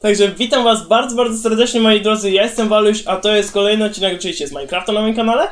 Także witam was bardzo, bardzo serdecznie moi drodzy, ja jestem Waluś, a to jest kolejny odcinek oczywiście z Minecrafta na moim kanale.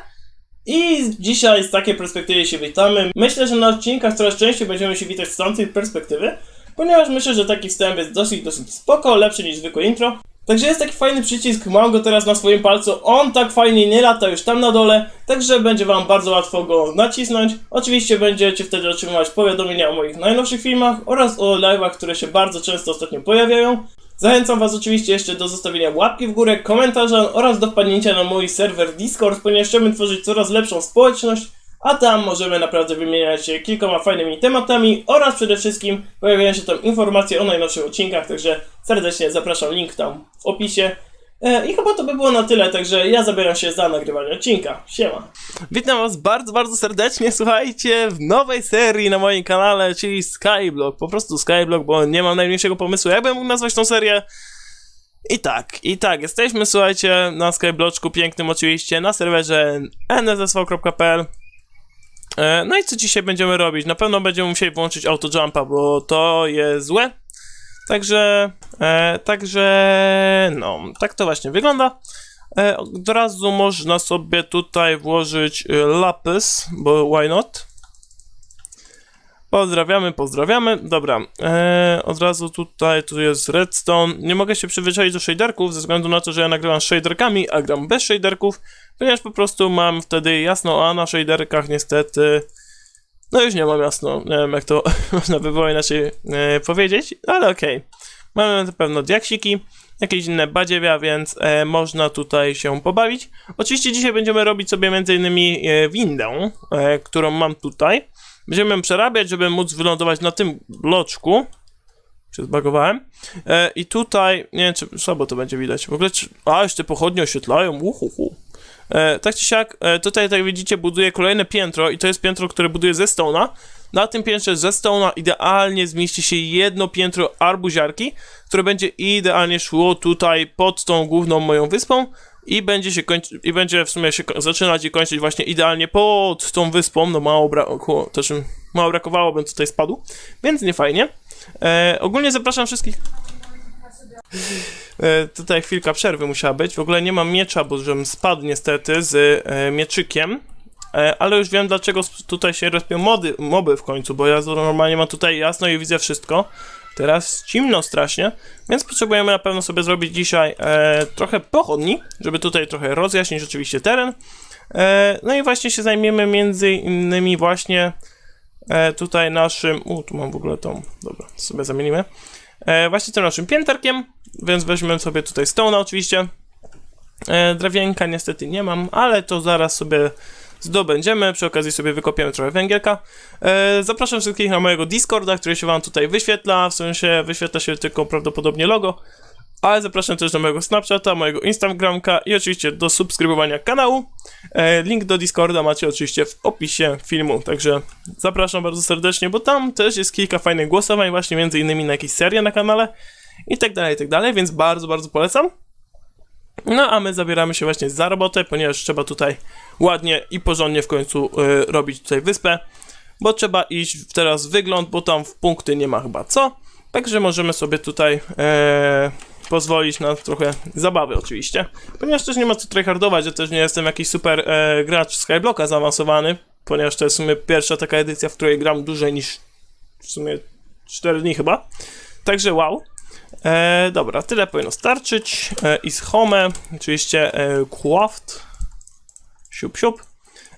I dzisiaj z takiej perspektywy się witamy. Myślę, że na odcinkach coraz częściej będziemy się witać z tamtej perspektywy, ponieważ myślę, że taki wstęp jest dosyć, dosyć spoko, lepszy niż zwykłe intro. Także jest taki fajny przycisk, mam go teraz na swoim palcu, on tak fajnie nie lata już tam na dole, także będzie wam bardzo łatwo go nacisnąć. Oczywiście będziecie wtedy otrzymywać powiadomienia o moich najnowszych filmach oraz o live'ach, które się bardzo często ostatnio pojawiają. Zachęcam Was oczywiście jeszcze do zostawienia łapki w górę, komentarza oraz do wpadnięcia na mój serwer Discord, ponieważ chcemy tworzyć coraz lepszą społeczność, a tam możemy naprawdę wymieniać się kilkoma fajnymi tematami oraz przede wszystkim pojawiają się tam informacje o najnowszych odcinkach, także serdecznie zapraszam, link tam w opisie. E, I chyba to by było na tyle, także ja zabieram się za nagrywanie odcinka. Siema. Witam Was bardzo, bardzo serdecznie, słuchajcie, w nowej serii na moim kanale, czyli Skyblock. Po prostu Skyblock, bo nie mam najmniejszego pomysłu, jakbym mógł nazwać tą serię. I tak, i tak, jesteśmy, słuchajcie, na Skybloczku pięknym oczywiście, na serwerze nssv.pl. E, No i co dzisiaj będziemy robić? Na pewno będziemy musieli włączyć autojumpa, bo to jest złe. Także, e, także, no, tak to właśnie wygląda. E, od razu można sobie tutaj włożyć e, lapis, bo why not? Pozdrawiamy, pozdrawiamy. Dobra, e, od razu tutaj, tu jest redstone. Nie mogę się przyzwyczaić do shaderków, ze względu na to, że ja nagrywam z shaderkami, a gram bez shaderków, ponieważ po prostu mam wtedy jasno, a na shaderkach niestety... No już nie mam jasno, nie wiem jak to można by było inaczej e, powiedzieć, ale okej. Mamy na pewno diaksiki, jakieś inne badziewia, więc e, można tutaj się pobawić. Oczywiście dzisiaj będziemy robić sobie m.in. E, windę, e, którą mam tutaj. Będziemy ją przerabiać, żeby móc wylądować na tym bloczku. Się zbagowałem. E, I tutaj, nie wiem czy słabo to będzie widać. W ogóle, czy, a jeszcze pochodnie oświetlają, uhuhu. E, tak czy siak, e, tutaj jak widzicie buduję kolejne piętro i to jest piętro, które buduję ze stona. Na tym piętrze ze stona idealnie zmieści się jedno piętro arbuziarki, które będzie idealnie szło tutaj pod tą główną moją wyspą i będzie się i będzie w sumie się zaczynać i kończyć właśnie idealnie pod tą wyspą, no mało brakło, to czym mało brakowało, bym tutaj spadł, więc nie fajnie. E, ogólnie zapraszam wszystkich tutaj chwilka przerwy musiała być. W ogóle nie mam miecza, bo żebym spadł niestety z e, mieczykiem. E, ale już wiem dlaczego tutaj się respią mody, moby w końcu, bo ja normalnie mam tutaj jasno i widzę wszystko. Teraz ciemno strasznie, więc potrzebujemy na pewno sobie zrobić dzisiaj e, trochę pochodni, żeby tutaj trochę rozjaśnić oczywiście teren. E, no i właśnie się zajmiemy między innymi właśnie e, tutaj naszym... U, tu mam w ogóle tą... Dobra, sobie zamienimy. E, właśnie tym naszym pięterkiem, więc weźmiemy sobie tutaj stone'a oczywiście. E, drewienka niestety nie mam, ale to zaraz sobie zdobędziemy. Przy okazji sobie wykopiemy trochę węgielka. E, zapraszam wszystkich na mojego Discorda, który się wam tutaj wyświetla. W sensie wyświetla się tylko prawdopodobnie logo. Ale zapraszam też do mojego Snapchata, mojego Instagramka i oczywiście do subskrybowania kanału. E, link do Discorda macie oczywiście w opisie filmu, także zapraszam bardzo serdecznie, bo tam też jest kilka fajnych głosowań, właśnie między innymi na jakieś serie na kanale i tak dalej, i tak dalej, więc bardzo, bardzo polecam. No a my zabieramy się właśnie za robotę, ponieważ trzeba tutaj ładnie i porządnie w końcu y, robić tutaj wyspę, bo trzeba iść teraz w wygląd, bo tam w punkty nie ma chyba co. Także możemy sobie tutaj e, pozwolić na trochę zabawy oczywiście. Ponieważ też nie ma co tryhardować, ja też nie jestem jakiś super e, gracz Skyblocka zaawansowany, ponieważ to jest w sumie pierwsza taka edycja, w której gram dłużej niż w sumie 4 dni chyba. Także wow. E, dobra, tyle powinno starczyć. E, I z home, oczywiście e, Quaft. Siup, siup.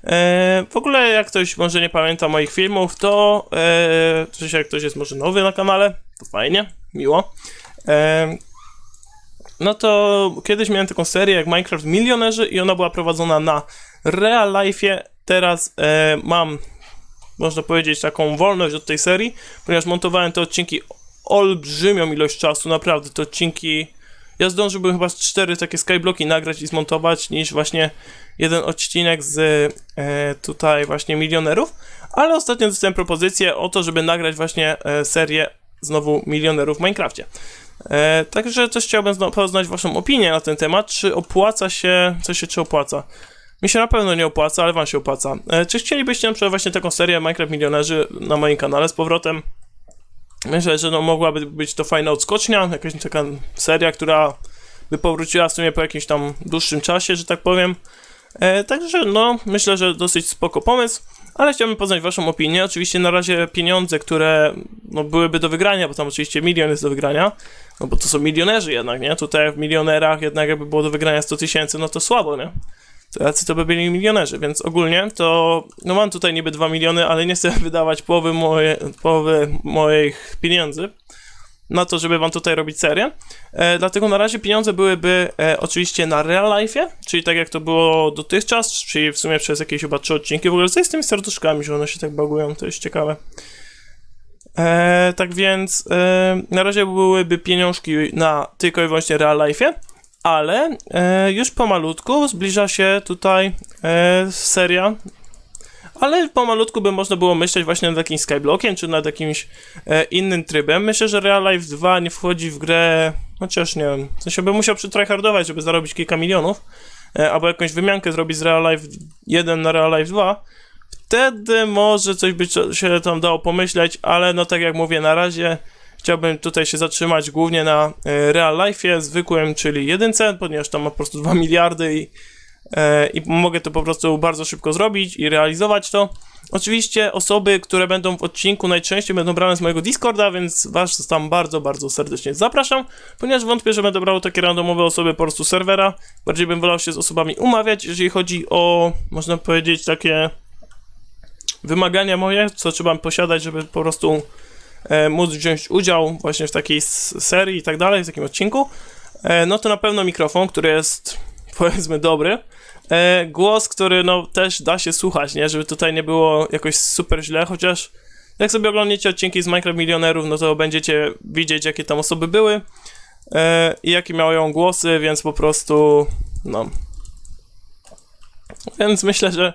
E, w ogóle, jak ktoś może nie pamięta moich filmów, to e, czy jak ktoś jest może nowy na kanale, to fajnie, miło. E, no to kiedyś miałem taką serię jak Minecraft Milionerzy i ona była prowadzona na real life'ie. Teraz e, mam, można powiedzieć, taką wolność od tej serii, ponieważ montowałem te odcinki olbrzymią ilość czasu, naprawdę te odcinki. Ja zdążyłbym chyba cztery takie skyblocki nagrać i zmontować, niż właśnie jeden odcinek z e, tutaj właśnie milionerów. Ale ostatnio dostałem propozycję o to, żeby nagrać właśnie e, serię znowu milionerów w Minecrafcie. E, także też chciałbym poznać waszą opinię na ten temat, czy opłaca się, co się czy opłaca. Mi się na pewno nie opłaca, ale wam się opłaca. E, czy chcielibyście na przykład właśnie taką serię Minecraft Milionerzy na moim kanale z powrotem? Myślę, że no mogłaby być to fajna odskocznia, jakaś taka seria, która by powróciła w sumie po jakimś tam dłuższym czasie, że tak powiem. E, także no, myślę, że dosyć spoko pomysł, ale chciałbym poznać waszą opinię. Oczywiście na razie pieniądze, które no, byłyby do wygrania, bo tam oczywiście milion jest do wygrania, no bo to są milionerzy jednak, nie? Tutaj w milionerach jednak jakby było do wygrania 100 tysięcy, no to słabo, nie? To jacy to by byli milionerzy, więc ogólnie to, no mam tutaj niby 2 miliony, ale nie chcę wydawać połowy, moje, połowy moich pieniędzy na to, żeby wam tutaj robić serię. E, dlatego na razie pieniądze byłyby e, oczywiście na real life, czyli tak jak to było dotychczas, czyli w sumie przez jakieś chyba trzy odcinki. W ogóle co jest z tymi serduszkami, że one się tak bagują, to jest ciekawe. E, tak więc e, na razie byłyby pieniążki na tylko i wyłącznie real life, ale e, już pomalutku zbliża się tutaj e, seria ale pomalutku by można było myśleć właśnie nad jakimś Skyblockiem, czy nad jakimś e, innym trybem. Myślę, że Real Life 2 nie wchodzi w grę, chociaż nie wiem, w sensie by musiał przytryhardować, żeby zarobić kilka milionów, e, albo jakąś wymiankę zrobić z Real Life 1 na Real Life 2. Wtedy może coś by się tam dało pomyśleć, ale no tak jak mówię, na razie chciałbym tutaj się zatrzymać głównie na e, Real Life'ie zwykłym, czyli jedynce, ponieważ tam ma po prostu 2 miliardy i i mogę to po prostu bardzo szybko zrobić i realizować to. Oczywiście osoby, które będą w odcinku najczęściej będą brane z mojego Discorda, więc was tam bardzo, bardzo serdecznie zapraszam, ponieważ wątpię, że będę brał takie randomowe osoby po prostu serwera. Bardziej bym wolał się z osobami umawiać, jeżeli chodzi o, można powiedzieć, takie wymagania moje, co trzeba posiadać, żeby po prostu e, móc wziąć udział właśnie w takiej serii i tak dalej, w takim odcinku. E, no to na pewno mikrofon, który jest powiedzmy dobry. E, głos, który no też da się słuchać, nie? Żeby tutaj nie było jakoś super źle, chociaż jak sobie oglądacie odcinki z Minecraft Milionerów, no to będziecie widzieć, jakie tam osoby były e, i jakie miały głosy, więc po prostu, no. Więc myślę, że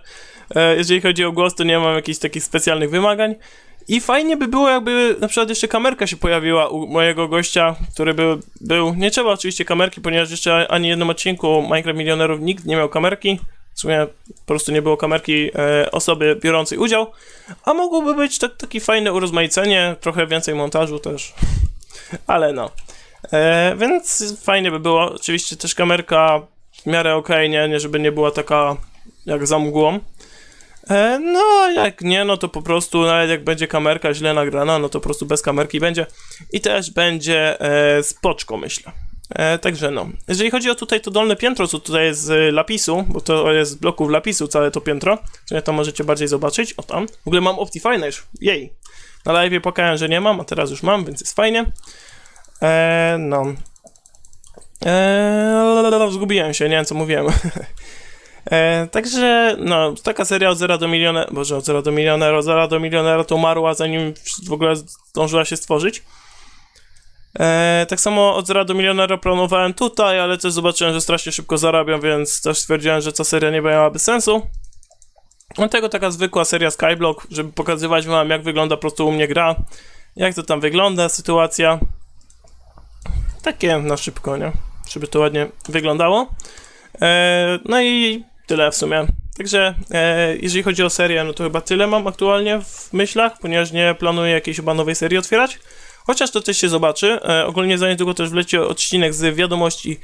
e, jeżeli chodzi o głos, to nie mam jakichś takich specjalnych wymagań. I fajnie by było, jakby na przykład jeszcze kamerka się pojawiła u mojego gościa, który by, był. Nie trzeba oczywiście kamerki, ponieważ jeszcze ani jednym odcinku Minecraft Milionerów nikt nie miał kamerki. W sumie po prostu nie było kamerki e, osoby biorącej udział. A mogłoby być tak, takie fajne urozmaicenie, trochę więcej montażu też. Ale no. E, więc fajnie by było. Oczywiście też kamerka w miarę okej, nie? nie? Żeby nie była taka jak za mgłą. E, no, jak nie, no to po prostu nawet jak będzie kamerka źle nagrana, no to po prostu bez kamerki będzie. I też będzie e, spoczko, myślę. E, także no. Jeżeli chodzi o tutaj to dolne piętro, co tutaj jest z lapisu, bo to jest z bloków lapisu całe to piętro, które to możecie bardziej zobaczyć. O tam. W ogóle mam Optifine już. Jej. Na live pokazałem, że nie mam, a teraz już mam, więc jest fajnie. E, no. E, zgubiłem się, nie wiem co mówiłem. E, także, no, taka seria od 0 do miliona, boże, od 0 do milionera, od 0 do milionera to umarła, zanim w ogóle zdążyła się stworzyć. E, tak samo od 0 do milionera planowałem tutaj, ale też zobaczyłem, że strasznie szybko zarabiam, więc też stwierdziłem, że ta seria nie miałaby sensu. Dlatego taka zwykła seria Skyblock, żeby pokazywać wam, jak wygląda po prostu u mnie gra, jak to tam wygląda, sytuacja. Takie na szybko, nie? Żeby to ładnie wyglądało. E, no i tyle w sumie. Także e, jeżeli chodzi o serię, no to chyba tyle mam aktualnie w myślach, ponieważ nie planuję jakiejś chyba nowej serii otwierać. Chociaż to też się zobaczy. E, ogólnie za niedługo też wleci odcinek z wiadomości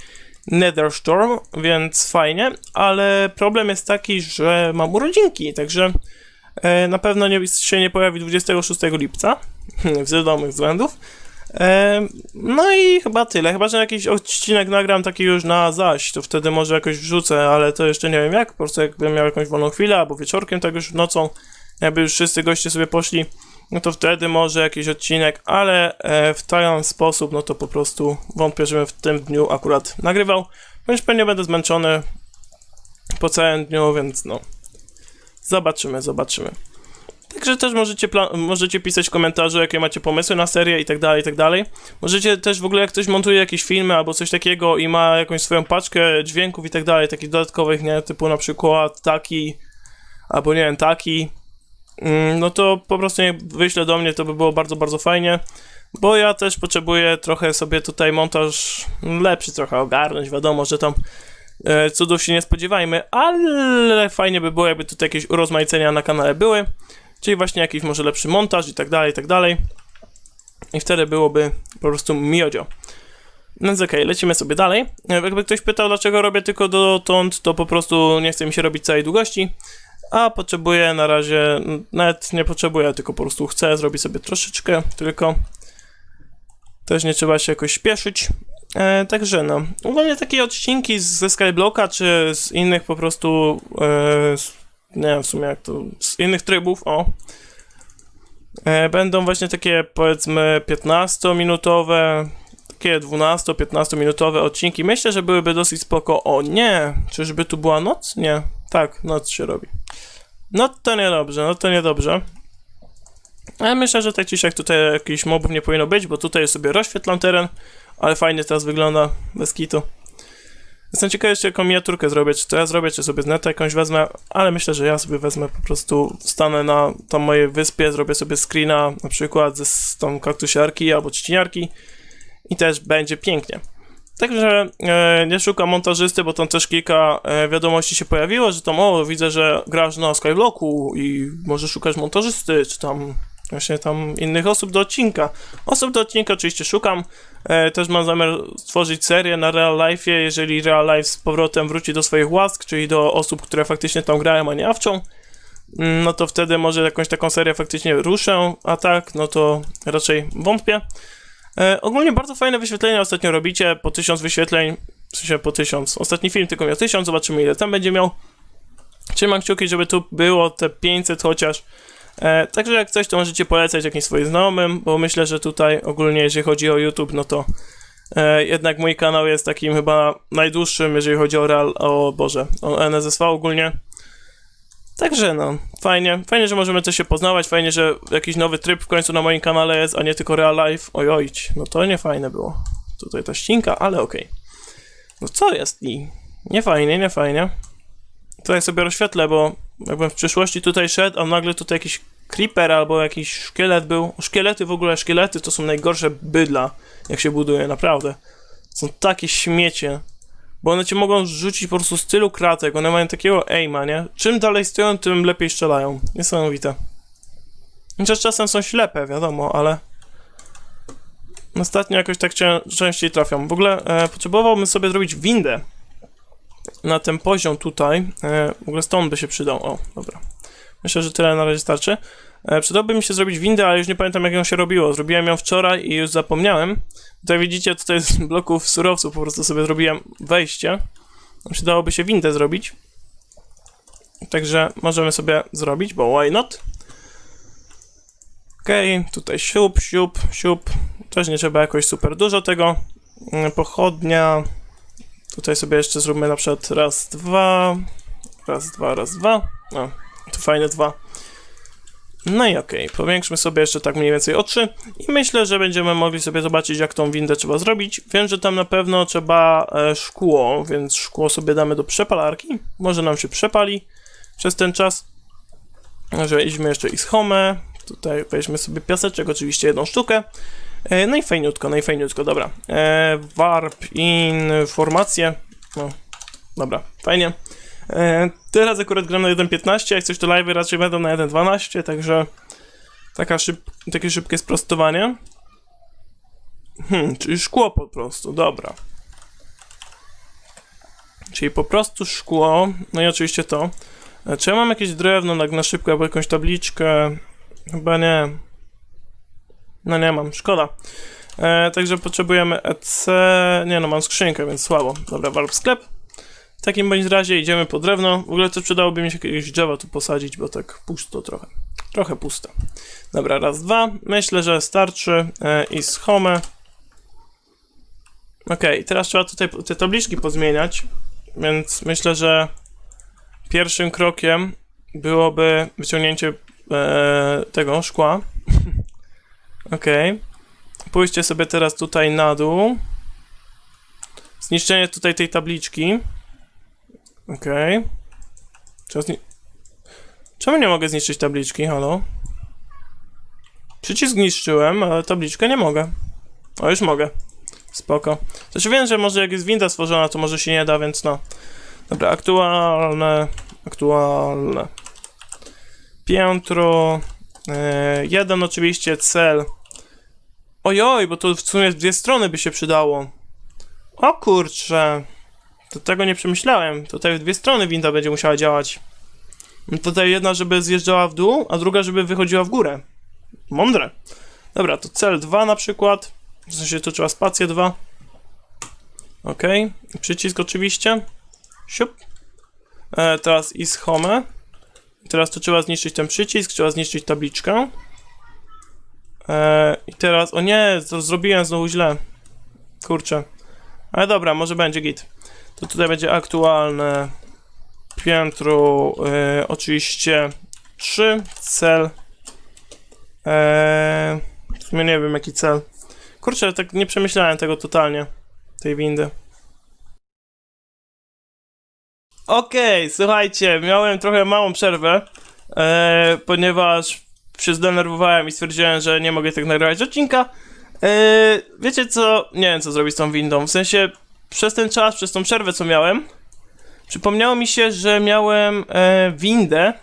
Netherstorm, więc fajnie, ale problem jest taki, że mam urodzinki, także e, na pewno nie, się nie pojawi 26 lipca z wiadomych względów. No i chyba tyle. Chyba, że jakiś odcinek nagram taki już na zaś, to wtedy może jakoś wrzucę, ale to jeszcze nie wiem jak. Po prostu jakbym miał jakąś wolną chwilę, albo wieczorkiem, tak już nocą, jakby już wszyscy goście sobie poszli, no to wtedy może jakiś odcinek, ale e, w ten sposób, no to po prostu wątpię, żebym w tym dniu akurat nagrywał, ponieważ pewnie będę zmęczony po całym dniu, więc no. Zobaczymy, zobaczymy. Także też możecie, możecie pisać w komentarzu, jakie macie pomysły na serię i tak dalej, i tak dalej. Możecie też w ogóle, jak ktoś montuje jakieś filmy albo coś takiego i ma jakąś swoją paczkę dźwięków i tak dalej, takich dodatkowych, nie, typu na przykład taki, albo nie wiem, taki, mm, no to po prostu niech wyśle do mnie, to by było bardzo, bardzo fajnie. Bo ja też potrzebuję trochę sobie tutaj montaż lepszy trochę ogarnąć, wiadomo, że tam e, cudów się nie spodziewajmy, ale fajnie by było, jakby tutaj jakieś urozmaicenia na kanale były. Czyli właśnie jakiś może lepszy montaż i tak dalej, i tak dalej. i wtedy byłoby po prostu miodzio. Więc okej, lecimy sobie dalej. E, Jakby ktoś pytał, dlaczego robię tylko dotąd, to po prostu nie chce mi się robić całej długości, a potrzebuję na razie, nawet nie potrzebuję, tylko po prostu chcę zrobić sobie troszeczkę, tylko też nie trzeba się jakoś śpieszyć. E, także no, ogólnie takie odcinki ze Skyblocka, czy z innych po prostu, e, nie wiem w sumie jak to, z innych trybów, o, e, będą właśnie takie powiedzmy 15-minutowe, takie 12-15 minutowe odcinki. Myślę, że byłyby dosyć spoko. O nie! Czyżby tu była noc? Nie. Tak, noc się robi. No to niedobrze, no to niedobrze. Ale myślę, że tak czy siak tutaj jakichś mobów nie powinno być, bo tutaj sobie rozświetlam teren, ale fajnie teraz wygląda, bez kitu. Jestem ciekawy jeszcze jaką miniaturkę zrobię, czy to ja zrobię, czy sobie z neta jakąś wezmę, ale myślę, że ja sobie wezmę po prostu, stanę na tam mojej wyspie, zrobię sobie screena na przykład ze z tą kaktusiarki albo trzciniarki i też będzie pięknie. Także e, nie szukam montażysty, bo tam też kilka e, wiadomości się pojawiło, że tam o, widzę, że grasz na Skyblocku i może szukasz montażysty, czy tam właśnie tam innych osób do odcinka. Osób do odcinka oczywiście szukam. E, też mam zamiar stworzyć serię na Real Life, jeżeli Real Life z powrotem wróci do swoich łask, czyli do osób, które faktycznie tam grają, a nie awczą. Mm, No to wtedy może jakąś taką serię faktycznie ruszę, a tak, no to raczej wątpię. E, ogólnie bardzo fajne wyświetlenia ostatnio robicie, po 1000 wyświetleń, w sensie po 1000. Ostatni film tylko miał 1000, zobaczymy ile tam będzie miał. Trzymam kciuki, żeby tu było te 500 chociaż. E, także jak coś, to możecie polecać jakimś swoim znajomym, bo myślę, że tutaj ogólnie jeżeli chodzi o YouTube, no to e, jednak mój kanał jest takim chyba najdłuższym, jeżeli chodzi o Real, o Boże, o NSSV ogólnie. Także no, fajnie, fajnie, że możemy coś się poznawać, fajnie, że jakiś nowy tryb w końcu na moim kanale jest, a nie tylko Real Life. Oj, ojć, no to nie fajne było. Tutaj ta ścinka, ale okej. No co jest i? Nie fajnie, nie fajnie. Tutaj sobie rozświetlę, bo jakbym w przyszłości tutaj szedł, a nagle tutaj jakiś creeper albo jakiś szkielet był. Szkielety w ogóle, szkielety to są najgorsze bydla, jak się buduje, naprawdę. Są takie śmiecie. Bo one cię mogą rzucić po prostu z tylu kratek, one mają takiego aima, nie? Czym dalej stoją, tym lepiej strzelają. Niesamowite. Chociaż czasem są ślepe, wiadomo, ale... Ostatnio jakoś tak częściej trafią. W ogóle e, potrzebowałbym sobie zrobić windę na ten poziom tutaj. E, w ogóle stąd by się przydał. O, dobra. Myślę, że tyle na razie starczy. E, przydałby mi się zrobić windę, ale już nie pamiętam jak ją się robiło. Zrobiłem ją wczoraj i już zapomniałem. Tutaj widzicie, tutaj z bloków surowców po prostu sobie zrobiłem wejście. Przydałoby się windę zrobić. Także możemy sobie zrobić, bo why not? Okej, tutaj siup, siup, siup. Też nie trzeba jakoś super dużo tego. Mm, Pochodnia. Tutaj sobie jeszcze zróbmy na przykład raz, dwa. Raz, dwa, raz, dwa. O, to fajne dwa. No i okej, powiększmy sobie jeszcze tak mniej więcej oczy i myślę, że będziemy mogli sobie zobaczyć jak tą windę trzeba zrobić. Wiem, że tam na pewno trzeba e, szkło, więc szkło sobie damy do przepalarki. Może nam się przepali przez ten czas. Może idźmy jeszcze i z home. Tutaj weźmy sobie piaseczek, oczywiście jedną sztukę. E, no i fajniutko, no i fajniutko, dobra. E, warp, informacje. No, dobra, fajnie. E, teraz akurat gram na 1.15, jak coś to live raczej będą na 1.12, także taka szyb, takie szybkie sprostowanie. Hmm, czyli szkło po prostu, dobra. Czyli po prostu szkło, no i oczywiście to. E, Czy ja mam jakieś drewno na, na szybko, albo jakąś tabliczkę? Chyba nie. No nie mam, szkoda. E, także potrzebujemy EC. Nie no, mam skrzynkę, więc słabo. Dobra, warp sklep. W takim bądź razie idziemy po drewno. W ogóle to przydałoby mi się jakieś drzewa tu posadzić, bo tak pusto trochę. Trochę puste. Dobra, raz, dwa. Myślę, że starczy. E, I z home. Okej, teraz trzeba tutaj te tabliczki pozmieniać. Więc myślę, że pierwszym krokiem byłoby wyciągnięcie e, tego szkła. Okej. Pójście sobie teraz tutaj na dół. Zniszczenie tutaj tej tabliczki. Trzeba zni- Czemu nie mogę zniszczyć tabliczki? Halo? Przycisk zniszczyłem, ale tabliczkę nie mogę. O, już mogę. Spoko. Znaczy wiem, że może jak jest winda stworzona, to może się nie da, więc no. Dobra, aktualne. Aktualne. Piętro. E, jeden oczywiście cel Ojoj, bo to w sumie dwie strony by się przydało. O kurczę. To tego nie przemyślałem. Tutaj w dwie strony winda będzie musiała działać. Tutaj jedna, żeby zjeżdżała w dół, a druga, żeby wychodziła w górę. Mądre. Dobra, to cel 2 na przykład. W sensie tu trzeba spację 2. Ok. Przycisk oczywiście. Siup. E, teraz is home. Teraz tu trzeba zniszczyć ten przycisk, trzeba zniszczyć tabliczkę. E, I teraz, o nie, to zrobiłem znowu źle. Kurczę. Ale dobra, może będzie git. To tutaj będzie aktualne piętro, e, oczywiście 3, cel. E, w sumie nie wiem jaki cel. Kurczę, tak nie przemyślałem tego totalnie, tej windy. Okej, słuchajcie, miałem trochę małą przerwę, e, ponieważ się zdenerwowałem i stwierdziłem, że nie mogę tak nagrywać odcinka. E, wiecie co? Nie wiem co zrobić z tą windą. W sensie, przez ten czas, przez tą przerwę co miałem, przypomniało mi się, że miałem e, windę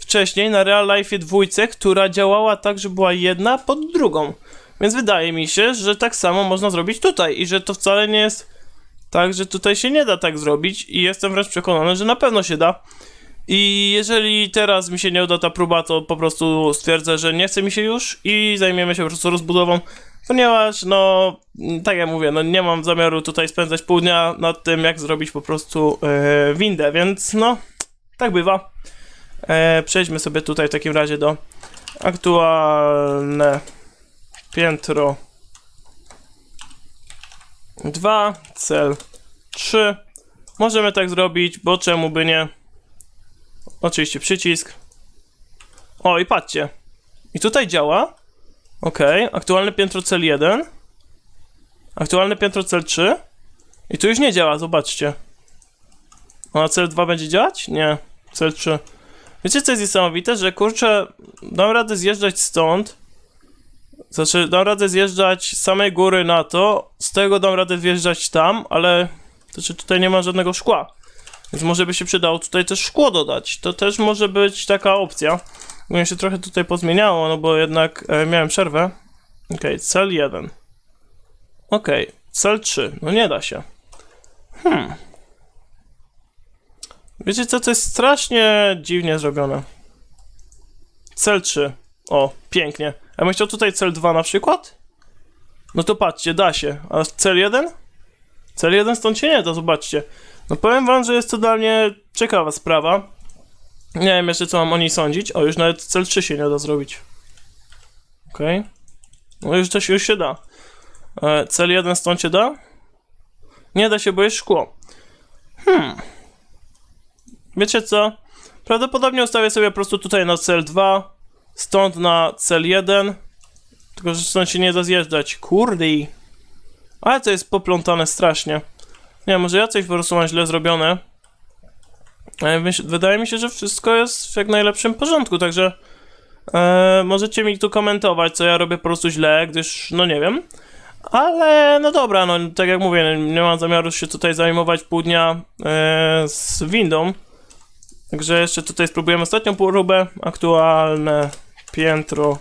wcześniej na Real Life dwójce, która działała tak, że była jedna pod drugą. Więc wydaje mi się, że tak samo można zrobić tutaj i że to wcale nie jest tak, że tutaj się nie da tak zrobić i jestem wręcz przekonany, że na pewno się da. I jeżeli teraz mi się nie uda ta próba, to po prostu stwierdzę, że nie chce mi się już i zajmiemy się po prostu rozbudową, ponieważ no, tak jak mówię, no nie mam zamiaru tutaj spędzać pół dnia nad tym, jak zrobić po prostu e, windę, więc no, tak bywa. E, przejdźmy sobie tutaj w takim razie do aktualne piętro 2, cel 3. Możemy tak zrobić, bo czemu by nie? Oczywiście przycisk. O, i patrzcie. I tutaj działa. Ok, aktualne piętro cel 1. Aktualne piętro cel 3. I tu już nie działa, zobaczcie. A cel 2 będzie działać? Nie. Cel 3. Wiecie co jest niesamowite? Że kurczę, dam radę zjeżdżać stąd. Znaczy, dam radę zjeżdżać z samej góry na to, z tego dam radę wjeżdżać tam, ale znaczy tutaj nie ma żadnego szkła. Więc może by się przydało tutaj też szkło dodać. To też może być taka opcja. Bo się trochę tutaj pozmieniało, no bo jednak e, miałem przerwę. Ok, cel 1. Ok, cel 3. No nie da się. Hmm. Wiecie co, to jest strasznie dziwnie zrobione. Cel 3. O, pięknie. Ja bym chciał tutaj cel 2 na przykład? No to patrzcie, da się. A cel 1? Cel 1 stąd się nie da, zobaczcie. No powiem wam, że jest to dla mnie ciekawa sprawa. Nie wiem jeszcze co mam o niej sądzić. O, już nawet cel 3 się nie da zrobić. Okej. Okay. No już to się, już się da. E, cel 1 stąd się da? Nie da się, bo jest szkło. Hmm. Wiecie co? Prawdopodobnie ustawię sobie po prostu tutaj na cel 2, stąd na cel 1. Tylko, że stąd się nie da zjeżdżać. Kurde. Ale to jest poplątane strasznie. Nie, może ja coś po prostu mam źle zrobione. Myśl- wydaje mi się, że wszystko jest w jak najlepszym porządku, także e, możecie mi tu komentować, co ja robię po prostu źle, gdyż, no nie wiem. Ale, no dobra, no tak jak mówię, nie mam zamiaru się tutaj zajmować pół dnia e, z windą. Także jeszcze tutaj spróbujemy ostatnią próbę. Aktualne piętro.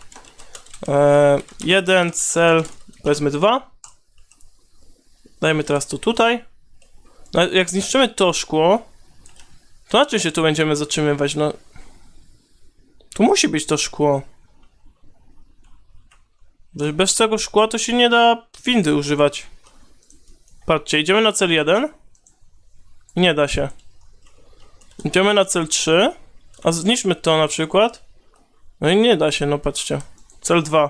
E, jeden cel, powiedzmy dwa. Dajmy teraz to tutaj. No, jak zniszczymy to szkło, to na czym się tu będziemy zatrzymywać? No. Tu musi być to szkło. Bez- tego szkła to się nie da windy używać. Patrzcie, idziemy na cel 1. I nie da się. Idziemy na cel 3. A zniszczmy to na przykład. No i nie da się, no patrzcie. Cel 2.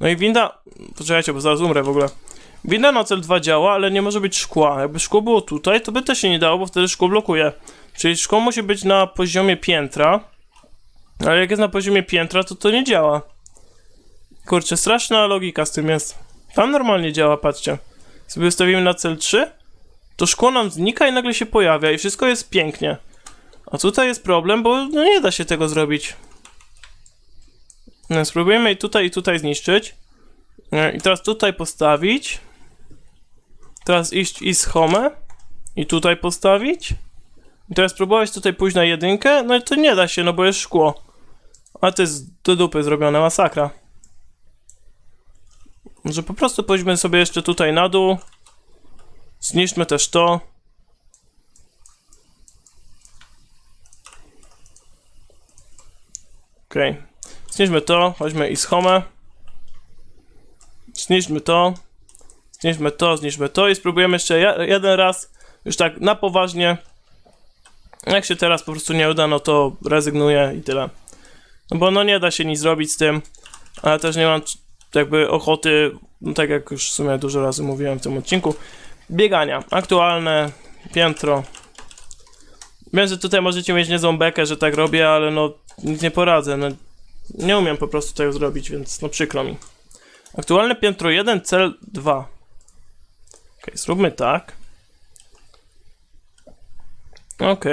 No i winda... Poczekajcie, bo zaraz umrę w ogóle. Winda na cel 2 działa, ale nie może być szkła. Jakby szkło było tutaj, to by też się nie dało, bo wtedy szkło blokuje. Czyli szkło musi być na poziomie piętra. Ale jak jest na poziomie piętra, to to nie działa. Kurczę, straszna logika z tym jest. Tam normalnie działa, patrzcie. Sobie ustawimy na cel 3, to szkło nam znika i nagle się pojawia i wszystko jest pięknie. A tutaj jest problem, bo no nie da się tego zrobić. No, spróbujemy i tutaj i tutaj zniszczyć. E, I teraz tutaj postawić. Teraz iść i z home. I tutaj postawić. I teraz próbować tutaj pójść na jedynkę. No i to nie da się, no bo jest szkło. A to jest do dupy zrobione, masakra. Może po prostu pójdźmy sobie jeszcze tutaj na dół. Zniszczmy też to. Okej. Okay. Zniszczmy to, chodźmy i z home. Zniszczmy to. Zniszczmy to, zniszczmy to i spróbujemy jeszcze jeden raz. Już tak na poważnie. Jak się teraz po prostu nie uda, no to rezygnuję i tyle. No bo no nie da się nic zrobić z tym, ale też nie mam jakby ochoty, no tak jak już w sumie dużo razy mówiłem w tym odcinku, biegania. Aktualne piętro. Wiem, że tutaj możecie mieć niezłą bekę, że tak robię, ale no nic nie poradzę. No, nie umiem po prostu tego zrobić, więc no przykro mi. Aktualne piętro 1, cel 2. Ok, zróbmy tak. Ok.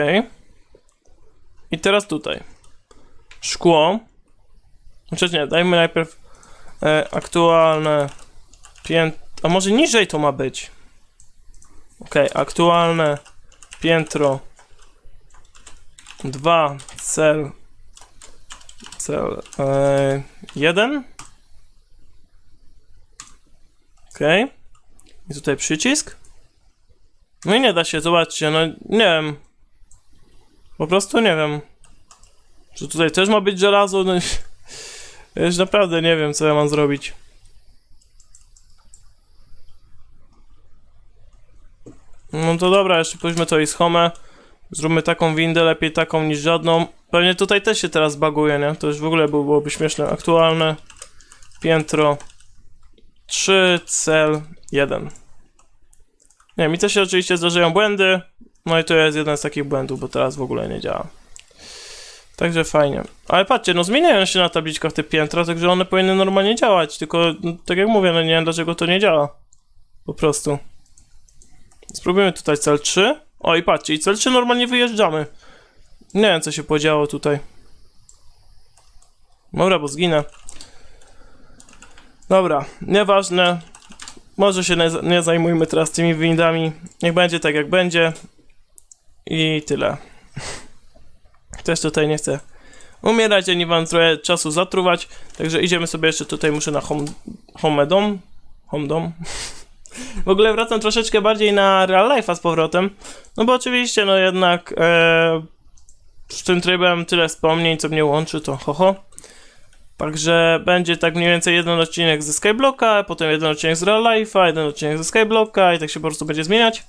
I teraz tutaj. Szkło. Znaczy nie, dajmy najpierw e, aktualne piętro. A może niżej to ma być? Ok, aktualne piętro 2, cel cel 1. Ok. I tutaj przycisk. No i nie da się, zobaczcie, no nie wiem. Po prostu nie wiem. Czy tutaj też ma być żelazo? No, już naprawdę nie wiem, co ja mam zrobić. No to dobra, jeszcze pójdźmy to i z home. Zróbmy taką windę, lepiej taką niż żadną. Pewnie tutaj też się teraz baguje, nie? To już w ogóle by- byłoby śmieszne. Aktualne piętro 3, cel 1. Nie, mi też się oczywiście zdarzają błędy. No i to jest jeden z takich błędów, bo teraz w ogóle nie działa. Także fajnie. Ale patrzcie, no zmieniają się na tabliczkach te piętra, także one powinny normalnie działać. Tylko, no, tak jak mówię, no nie wiem dlaczego to nie działa. Po prostu. Spróbujmy tutaj cel 3. O i patrzcie, i cel 3 normalnie wyjeżdżamy. Nie wiem co się podziało tutaj. Dobra, bo zginę. Dobra, nieważne. Może się nie, zajmujmy teraz tymi windami. Niech będzie tak jak będzie. I tyle. Też tutaj nie chcę umierać, ani wam trochę czasu zatruwać. Także idziemy sobie jeszcze tutaj, muszę na home, home dom. Home dom. W ogóle wracam troszeczkę bardziej na real life'a z powrotem. No bo oczywiście, no jednak e, z tym trybem tyle wspomnień, co mnie łączy, to ho, ho. Także będzie tak mniej więcej jeden odcinek ze Skyblocka, potem jeden odcinek z real life'a, jeden odcinek ze Skyblocka i tak się po prostu będzie zmieniać.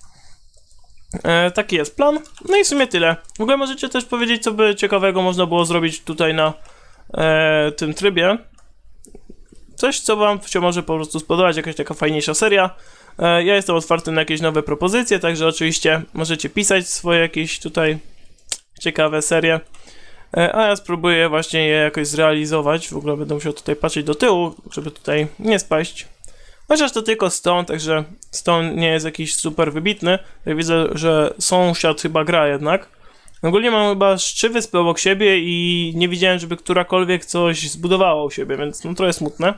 E, taki jest plan. No i w sumie tyle. W ogóle możecie też powiedzieć, co by ciekawego można było zrobić tutaj na e, tym trybie. Coś, co wam się może po prostu spodobać, jakaś taka fajniejsza seria. E, ja jestem otwarty na jakieś nowe propozycje, także oczywiście możecie pisać swoje jakieś tutaj ciekawe serie. E, a ja spróbuję właśnie je jakoś zrealizować. W ogóle będę musiał tutaj patrzeć do tyłu, żeby tutaj nie spaść. Chociaż to tylko stąd, także stąd nie jest jakiś super wybitny. Ja widzę, że sąsiad chyba gra jednak. Ogólnie mam chyba trzy wyspy obok siebie i nie widziałem, żeby którakolwiek coś zbudowała u siebie, więc no trochę smutne.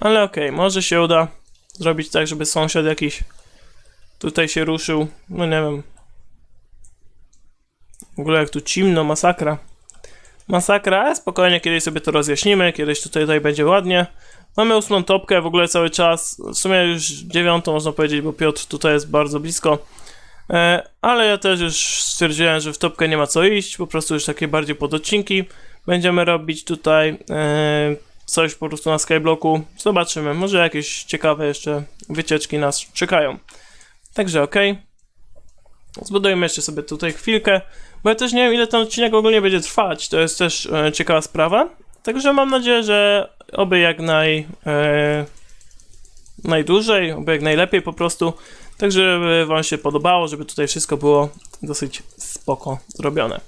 Ale okej, może się uda zrobić tak, żeby sąsiad jakiś tutaj się ruszył. No nie wiem. W ogóle jak tu cimno, masakra. Masakra, spokojnie, kiedyś sobie to rozjaśnimy, kiedyś tutaj, tutaj będzie ładnie. Mamy ósmą topkę w ogóle cały czas, w sumie już dziewiątą można powiedzieć, bo Piotr tutaj jest bardzo blisko. E, ale ja też już stwierdziłem, że w topkę nie ma co iść, po prostu już takie bardziej pododcinki będziemy robić tutaj. E, coś po prostu na Skyblocku. Zobaczymy, może jakieś ciekawe jeszcze wycieczki nas czekają. Także okej. Zbudujmy jeszcze sobie tutaj chwilkę, bo ja też nie wiem ile ten odcinek ogólnie będzie trwać, to jest też e, ciekawa sprawa. Także mam nadzieję, że oby jak naj, e, najdłużej, oby jak najlepiej po prostu. Tak, żeby wam się podobało, żeby tutaj wszystko było dosyć spoko zrobione.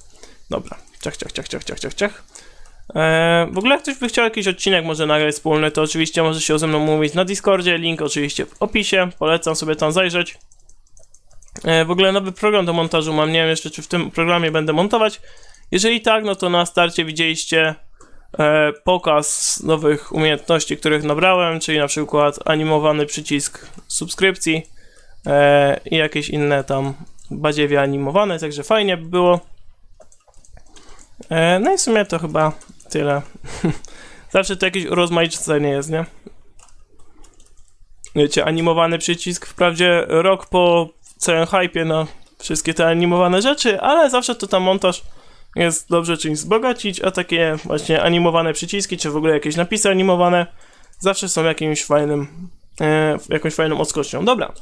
Dobra, ciach, ciach, ciach, ciach, ciach, ciach, ciach. E, w ogóle jak ktoś by chciał jakiś odcinek może nagrać wspólny, to oczywiście może się ze mną mówić na Discordzie, link oczywiście w opisie, polecam sobie tam zajrzeć. E, w ogóle nowy program do montażu mam, nie wiem jeszcze czy w tym programie będę montować. Jeżeli tak, no to na starcie widzieliście e, pokaz nowych umiejętności, których nabrałem, czyli na przykład animowany przycisk subskrypcji e, i jakieś inne tam badziewie animowane, także fajnie by było. No i w sumie to chyba tyle. Zawsze to jakieś urozmaicenie jest, nie? wiecie, animowany przycisk. Wprawdzie rok po całym hypie na wszystkie te animowane rzeczy, ale zawsze to tam montaż jest dobrze czymś wzbogacić, a takie właśnie animowane przyciski, czy w ogóle jakieś napisy animowane, zawsze są jakimś fajnym, e, jakąś fajną odskocznią. Dobra.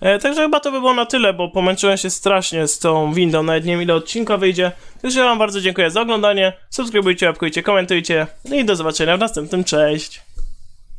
E, także chyba to by było na tyle, bo pomęczyłem się strasznie z tą windą, nawet nie wiem ile odcinka wyjdzie. Także wam bardzo dziękuję za oglądanie, subskrybujcie, łapkujcie, komentujcie i do zobaczenia w następnym, cześć!